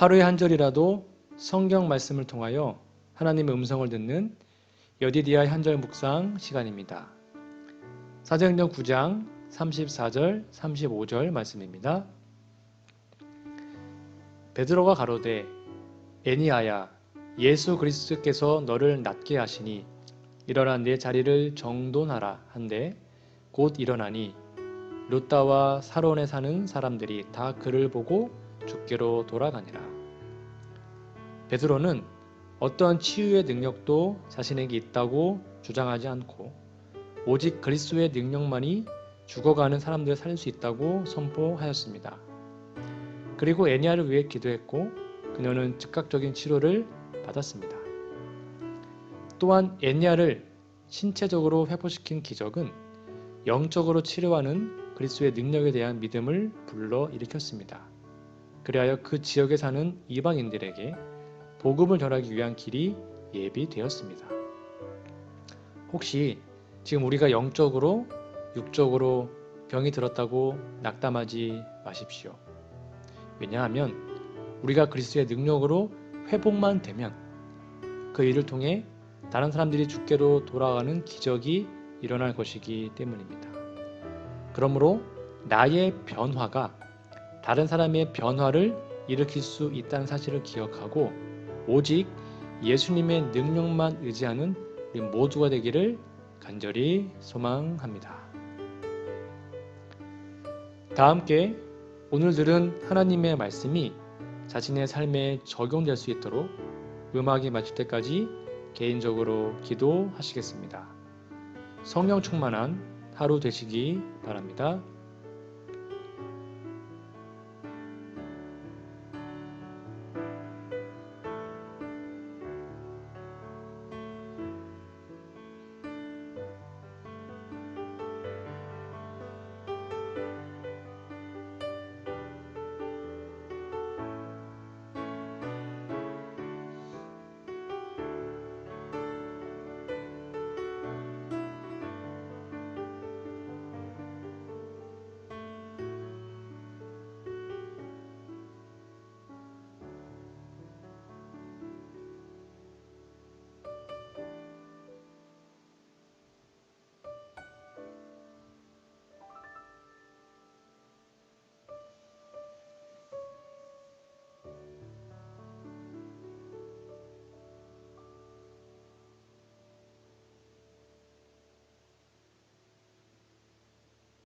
하루에 한 절이라도 성경 말씀을 통하여 하나님의 음성을 듣는 여디디아의 한절 묵상 시간입니다. 사도행전 9장 34절 35절 말씀입니다. 베드로가 가로되 애니아야 예수 그리스도께서 너를 낫게 하시니 일어나 내 자리를 정돈하라 한데 곧 일어나니 루따와 사론에 사는 사람들이 다 그를 보고 죽게로 돌아가니라. 베드로는 어떠한 치유의 능력도 자신에게 있다고 주장하지 않고 오직 그리스도의 능력만이 죽어가는 사람들을 살릴 수 있다고 선포하였습니다. 그리고 애니아를 위해 기도했고 그녀는 즉각적인 치료를 받았습니다. 또한 애니아를 신체적으로 회복시킨 기적은 영적으로 치료하는 그리스도의 능력에 대한 믿음을 불러 일으켰습니다. 그리하여 그 지역에 사는 이방인들에게 복음을 전하기 위한 길이 예비되었습니다. 혹시 지금 우리가 영적으로, 육적으로 병이 들었다고 낙담하지 마십시오. 왜냐하면 우리가 그리스도의 능력으로 회복만 되면 그 일을 통해 다른 사람들이 죽게로 돌아가는 기적이 일어날 것이기 때문입니다. 그러므로 나의 변화가 다른 사람의 변화를 일으킬 수 있다는 사실을 기억하고 오직 예수님의 능력만 의지하는 우리 모두가 되기를 간절히 소망합니다. 다 함께 오늘 들은 하나님의 말씀이 자신의 삶에 적용될 수 있도록 음악이 마칠 때까지 개인적으로 기도하시겠습니다. 성령 충만한 하루 되시기 바랍니다.